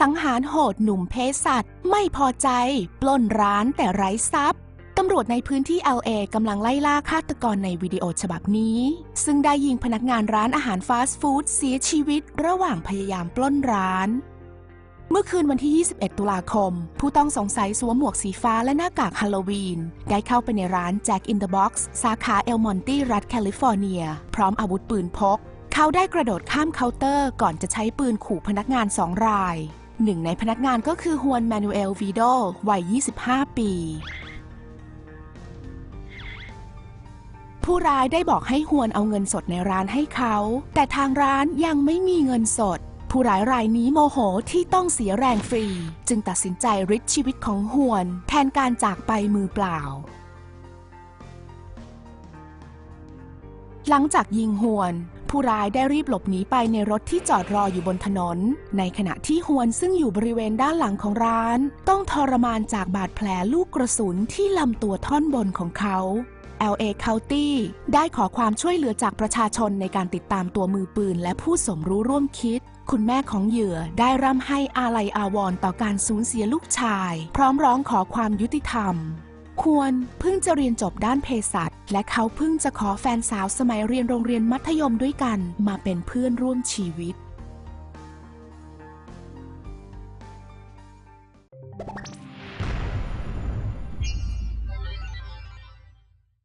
สังหารโหดหนุ่มเภสัชไม่พอใจ ปล้นร้านแต่ไร้ทรัพย์ตำรวจในพื้นที่ LA กำลังไล่ล่าฆาตกรในวิดีโอฉบับนี้ ซึ่งได้ยิงพนักงานร้านอาหารฟาสต์ฟู้ดเสียชีวิตระหว่างพยายามปล้นร้าน เมื่อคืนวันที่ 21 ตุลาคม ผู้ต้องสงสัยสวมหมวกสีฟ้าและหน้ากากฮาโลวีน ได้เข้าไปในร้าน Jack in the Box สาขาเอลมอนตีรัฐแคลิฟอร์เนีย พร้อมอาวุธปืนพก เขาได้กระโดดข้ามเคาน์เตอร์ก่อนจะใช้ปืนขู่พนักงานสองราย หนึ่งในพนักงานก็คือฮวนแมนูเอลวีโดวัย 25 ปี ผู้ร้ายได้บอกให้ฮวนเอาเงินสดในร้านให้เขา แต่ทางร้านยังไม่มีเงินสด ผู้ร้ายรายนี้โมโหที่ต้องเสียแรงฟรี จึงตัดสินใจริดชีวิตของฮวน แทนการจากไปมือเปล่าหลังจากยิงฮวน ผู้ร้ายได้รีบหลบหนีไปในรถที่จอดรออยู่บนถนน ในขณะที่ฮวนซึ่งอยู่บริเวณด้านหลังของร้าน ต้องทรมานจากบาดแผลลูกกระสุนที่ลำตัวท่อนบนของเขา LA County ได้ขอความช่วยเหลือจากประชาชนในการติดตามตัวมือปืนและผู้สมรู้ร่วมคิด คุณแม่ของเหยื่อได้ร่ำให้อาลัยอาวรณ์ต่อการสูญเสียลูกชาย พร้อมร้องขอความยุติธรรม ควรเพิ่งจะเรียนจบด้านเภสัชและเขาเพิ่งจะขอแฟนสาวสมัยเรียนโรงเรียนมัธยมด้วยกัน มาเป็นเพื่อนร่วมชีวิต